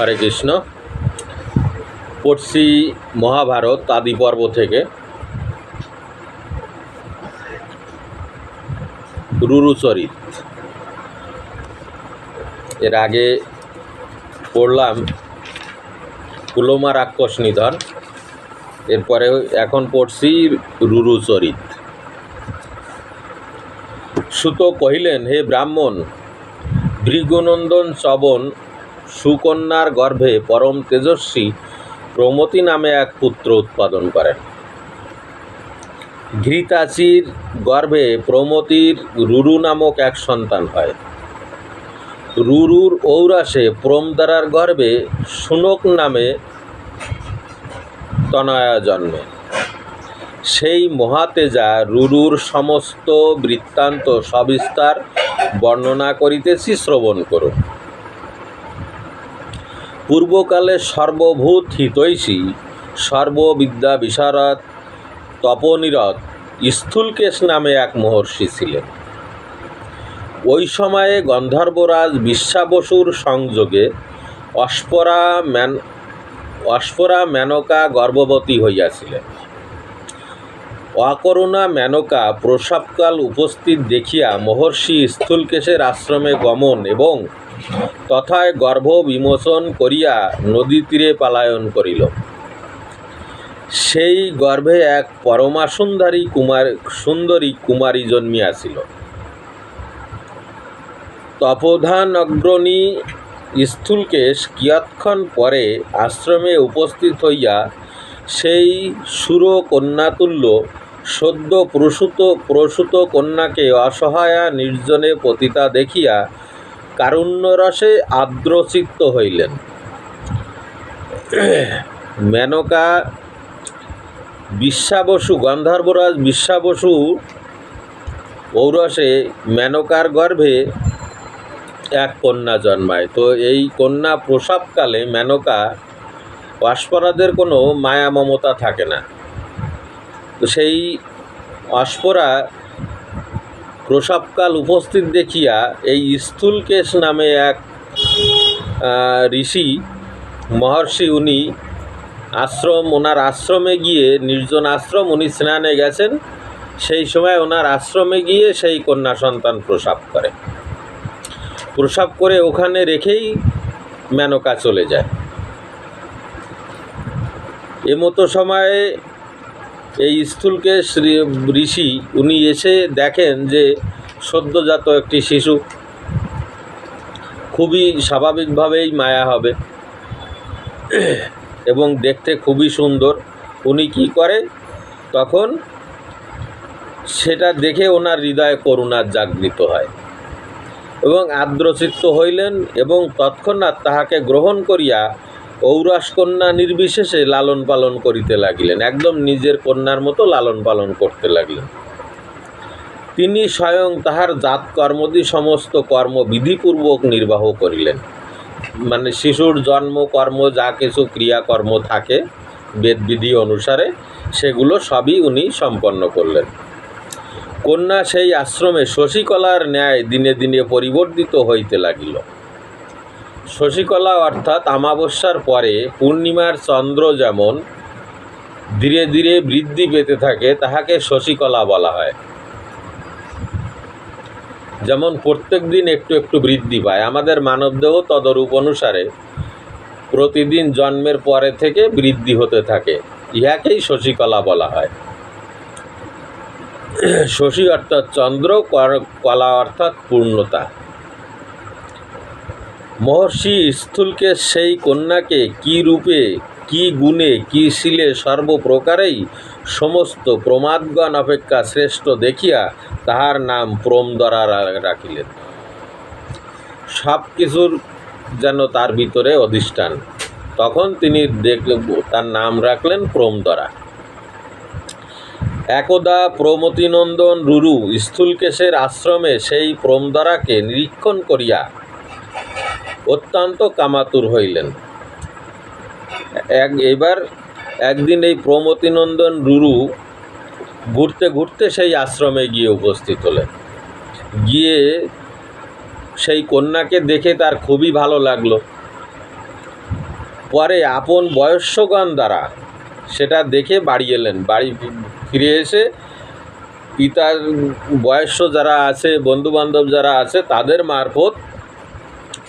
হরে কৃষ্ণ। পড়ছি মহাভারত, আদি পর্ব থেকে। রুরুচরিত। এর আগে পড়লাম কুলোমা রাক্ষস নিধন। এরপরে এখন পড়ছি রুরুচরিত। সুত কহিলেন, হে ব্রাহ্মণ ভৃগুনন্দন চবন সুকন্যার গর্ভে পরম তেজস্বী প্রমতি নামে এক পুত্র উৎপাদন করেন। ঘৃতাচির গর্ভে প্রমতির রুরু নামক এক সন্তান হয়। রুরুর ঔরাসে প্রমদারার গর্ভে সুনক নামে তনয়া জন্মে। সেই মহাতেজা রুরুর সমস্ত বৃত্তান্ত সবিস্তার বর্ণনা করিতেছি, শ্রবণ করুন। পূর্বকালে সর্বভূত হিতৈষী, সর্ববিদ্যা বিশারদ তপনিরত স্থূলকেশ নামে এক মহর্ষি ছিলেন। ওই সময়ে গন্ধর্বরাজ বিশ্বাবসুর সংযোগে অস্পরা ম্যান অস্পরা মেনকা গর্ভবতী হইয়াছিলেন। অকরুণা মেনকা প্রসবকাল উপস্থিত দেখিয়া মহর্ষি স্থূলকেশের আশ্রমে গমন এবং তথায় গর্ভ বিমোচন করিয়া নদী তীরে পালায়ন করিল। সেই গর্ভে এক পরমা সুন্দরী কুমার, সুন্দরী কুমারী জন্মিয়াছিল। তপোধান অগ্রণী স্থূলকেশ কিয়ৎক্ষণ পরে আশ্রমে উপস্থিত হইয়া সেই সুর কন্যাতুল্য সদ্য প্রসূত প্রসূত কন্যাকে অসহায়া নির্জনে পতিতা দেখিয়া কারুণ্যরসে আর্দ্রচিত্ত হইলেন। মেনকা বিশ্বাবসু, গন্ধর্বরাজ বিশ্বাবসু ঔরসে মেনকার গর্ভে এক কন্যা জন্মায়। তো এই কন্যা প্রসবকালে মেনকা অস্পরাদের কোনো মায়া মমতা থাকে না। তো সেই অস্পরা প্রসবকাল উপস্থিত দেখিয়া এই স্থূলকেশ নামে এক ঋষি মহর্ষি উনি আশ্রম, ওনার আশ্রমে গিয়ে নির্জন আশ্রম উনি স্নানে গেছেন। সেই সময় ওনার আশ্রমে গিয়ে সেই কন্যা সন্তান প্রসাব করে। প্রসাব করে ওখানে রেখেই মেনকা চলে যায়। এমতো সময়ে এই স্থূলকে ঋষি, উনি এসে দেখেন যে সদ্যজাত একটি শিশু খুবই স্বাভাবিকভাবেই মায়া হবে। এবং দেখতে খুবই সুন্দর। উনি কি করে? তখন সেটা দেখে ওনার হৃদয়ে করুণার জাগৃত হয় এবং আর্দ্রচিত্ত হইলেন এবং তৎক্ষণাৎ তাহাকে গ্রহণ করিয়া ঔরাস কন্যা নির্বিশেষে লালন পালন করিতে লাগিলেন। একদম নিজের কন্যার মতো লালন পালন করতে লাগলেন। তিনি স্বয়ং তাহার জাত কর্মদি সমস্ত কর্ম বিধিপূর্বক নির্বাহ করিলেন। মানে শিশুর জন্ম, কর্ম, যা কিছু ক্রিয়াকর্ম থাকে, বেদবিধি অনুসারে সেগুলো সবই উনি সম্পন্ন করলেন। কন্যা সেই আশ্রমে শশীকলার ন্যায় দিনে দিনে পরিবর্তিত হইতে লাগিল। শশীকলা অর্থাৎ আমাবস্যার পরে পূর্ণিমার চন্দ্র যেমন ধীরে ধীরে বৃদ্ধি পেতে থাকে, তাহাকে শশীকলা বলা হয়। যেমন প্রত্যেক দিন একটু একটু বৃদ্ধি পায়। আমাদের মানবদেহ তদরূপ অনুসারে প্রতিদিন জন্মের পরে থেকে বৃদ্ধি হতে থাকে। ইহাকেই শশীকলা বলা হয়। শশী অর্থাৎ চন্দ্র কলা অর্থাৎ পূর্ণতা। মহর্ষি স্থূলকে সেই কন্যাকে কি রূপে, কি গুণে, কি শিলে সর্বপ্রকারেই সমস্ত প্রমাদগণ অপেক্ষা শ্রেষ্ঠ দেখিয়া তাহার নাম প্রমদরা রা- রাখিলেন। সব কিছুর যেন তার ভিতরে অধিষ্ঠান। তখন তিনি দেখ, তার নাম রাখলেন প্রমদরা। একদা প্রমতিনন্দন রুরু স্থূলকেশের আশ্রমে সেই প্রমদরাকে নিরীক্ষণ করিয়া অত্যন্ত কামাতুর হইলেন। এক এবার একদিন এই প্রমতিনন্দন রুরু ঘুরতে ঘুরতে সেই আশ্রমে গিয়ে উপস্থিত হলেন। গিয়ে সেই কন্যাকে দেখে তার খুবই ভালো লাগল। পরে আপন বয়স্যগণ দ্বারা সেটা দেখে বাড়ি এলেন। বাড়ি ফিরে এসে পিতার বয়স্য যারা আছে, বন্ধুবান্ধব যারা আছে, তাদের মারফত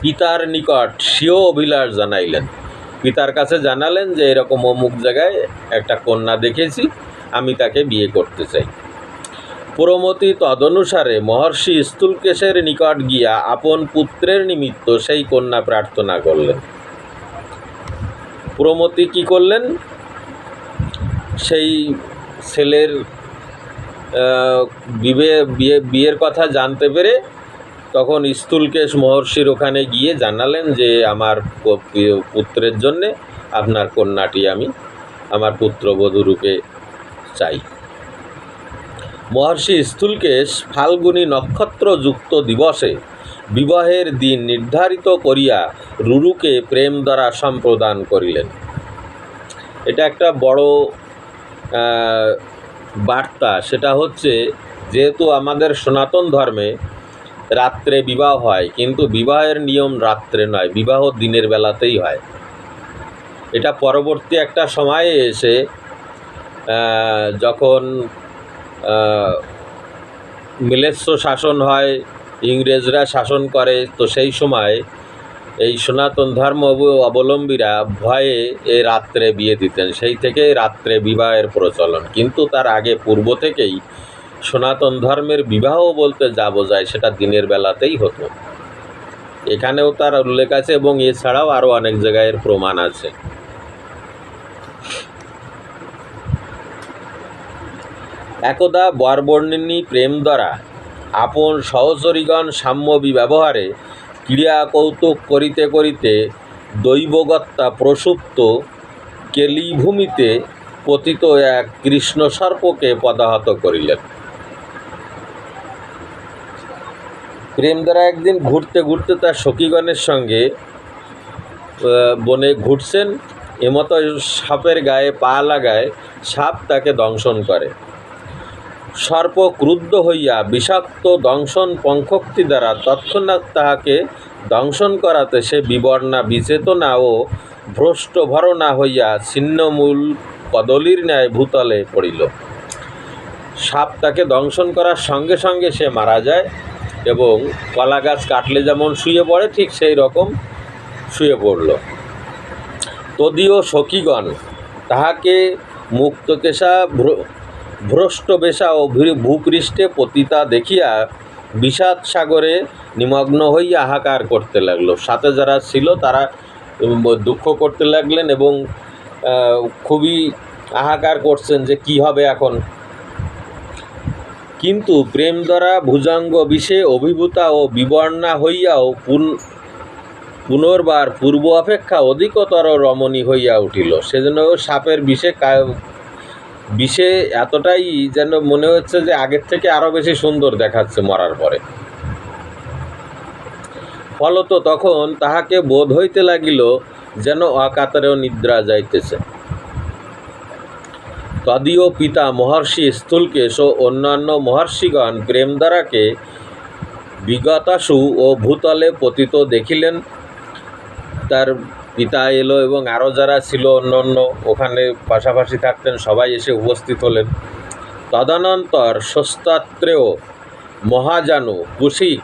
পিতার নিকট স্বীয় অভিলাষ জানাইলেন। পিতার কাছে জানালেন যে, এরকম অমুক জায়গায় একটা কন্যা দেখেছি, আমি তাকে বিয়ে করতে চাই। প্রমতি তদনুসারে মহর্ষি স্থূলকেশের নিকট গিয়া আপন পুত্রের নিমিত্ত সেই কন্যা প্রার্থনা করলেন। প্রমতি কি করলেন? সেই ছেলের বিয়ে, বিয়ের কথা জানতে পেরে তখন স্থূলকেশ মহর্ষির ওখানে গিয়ে জানালেন যে আমার পুত্রের জন্যে আপনার কন্যাটি আমি আমার পুত্রবধূ রূপে চাই। মহর্ষি স্থূলকেশ ফাল্গুনী নক্ষত্রযুক্ত দিবসে বিবাহের দিন নির্ধারিত করিয়া রুরুকে প্রেম দ্বারা সম্প্রদান করিলেন। এটা একটা বড় বার্তা। সেটা হচ্ছে, যেহেতু আমাদের সনাতন ধর্মে রাত্রে বিবাহ হয়, কিন্তু বিবাহের নিয়ম রাত্রে নয়, বিবাহ দিনের বেলাতেই হয়। এটা পরবর্তী একটা সময়ে এসে যখন মিলেচ্ছ শাসন হয়, ইংরেজরা শাসন করে, তো সেই সময় এই সনাতন ধর্ম অবলম্বীরা ভয়ে এ রাত্রে বিয়ে দিতেন। সেই থেকে রাত্রে বিবাহের প্রচলন। কিন্তু তার আগে পূর্ব থেকেই সনাতন ধর্মের বিবাহ বলতে যা বোঝায় সেটা দিনের বেলাতেই হতো। এখানেও তার উল্লেখ আছে এবং এছাড়াও আরও অনেক জায়গায় প্রমাণ আছে। একদা বরবর্ণিনী প্রেম দ্বারা আপন সহচরীগণ সাম্য ব্যবহারে ক্রিয়া কৌতুক করিতে করিতে দৈবগত্তা প্রসুপ্ত কেলিভূমিতে পতিত এক কৃষ্ণ সর্পকে পদাহত করিলেন। প্রেম দ্বারা একদিন ঘুরতে ঘুরতে তার সখীগণের সঙ্গে বনে ঘুরছেন, এমতো সাপের গায়ে পা লাগায় সাপ তাকে দংশন করে। সর্প ক্রুদ্ধ হইয়া বিষাক্ত দংশন পঙ্খক্তি দ্বারা তৎক্ষণাৎ তাহাকে দংশন করাতে সে বিবর্ণা বিচেতনা ও ভ্রষ্ট ভরনা হইয়া ছিন্নমূল কদলির ন্যায় ভূতলে পড়িল। সাপ তাকে দংশন করার সঙ্গে সঙ্গে সে মারা যায়। এবং কলা গাছ কাটলে যেমন শুয়ে পড়ে, ঠিক সেই রকম শুয়ে পড়ল। তদীয় সখীগণ তাহাকে মুক্তকেশা, ভ্র- ভ্রষ্ট বেশা ও ভূপৃষ্ঠে পতিতা দেখিয়া বিষাদ সাগরে নিমগ্ন হইয়া হাহাকার করতে লাগল। সাথে যারা ছিল তারা দুঃখ করতে লাগলেন এবং খুবই হাহাকার করছেন যে কি হবে এখন। কিন্তু প্রেম দ্বারা ভুজঙ্গ বিষে অভিভূতা ও বিবর্ণা হইয়াও পুন, পুনর্বার পূর্ব অপেক্ষা অধিকতর রমণী হইয়া উঠিল। সেজন্য সাপের বিষে বিষে এতটাই যেন মনে হচ্ছে যে আগের থেকে আরও বেশি সুন্দর দেখাচ্ছে মরার পরে। ফলত তখন তাহাকে বোধ হইতে লাগিল যেন অকাতরেও নিদ্রা যাইতেছে। তদীয় পিতা মহর্ষি স্থূলকেশ ও অন্যান্য মহর্ষিগণ প্রেমদ্বারাকে বিগতাসু ও ভূতলে পতিত দেখিলেন। তার পিতা এলো এবং আরও যারা ছিল অন্য অন্য ওখানে পাশাপাশি থাকতেন, সবাই এসে উপস্থিত হলেন। তদনন্তর সস্তাত্রেয় মহাজানু কুশিক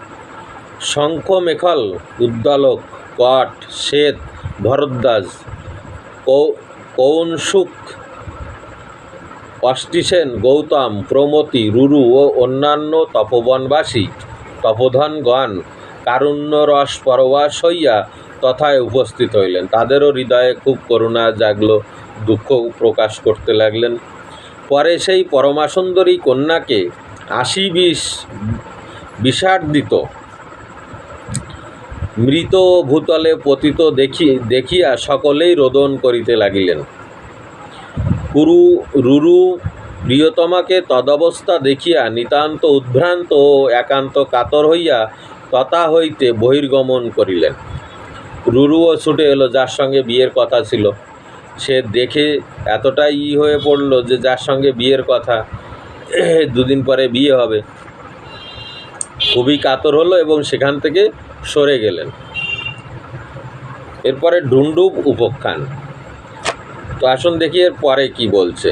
শঙ্খমেখল উদ্দালক কট শ্বেত ভরদ্বাজ কৌনসুক অষ্টিসেন গৌতম, প্রমতি, রুরু ও অন্যান্য তপবনবাসী, তপোধনগণ কারুণ্য রস পরবাস হইয়া তথায় উপস্থিত হইলেন। তাদেরও হৃদয়ে খুব করুণা জাগলো, দুঃখ প্রকাশ করতে লাগলেন। পরে সেই পরমাসুন্দরী কন্যাকে আশি বিষ বিষার্দিত মৃত ভূতলে পতিত দেখি, দেখিয়া সকলেই রোদন করিতে লাগিলেন। কুরু, রুরু, প্রিয়তমাকে তদবস্থা দেখিয়া নিতান্ত উদ্ভ্রান্ত ও একান্ত কাতর হইয়া তথা হইতে বহির্গমন করিলেন। রুরুও ছুটে এলো, যার সঙ্গে বিয়ের কথা ছিল। সে দেখে এতটাই ই হয়ে পড়ল যে যার সঙ্গে বিয়ের কথা, দুদিন পরে বিয়ে হবে। খুবই কাতর হলো এবং সেখান থেকে সরে গেলেন। এরপরে ডুন্ডুব উপখ্যান। তো আসুন দেখি এর পরে কি বলছে।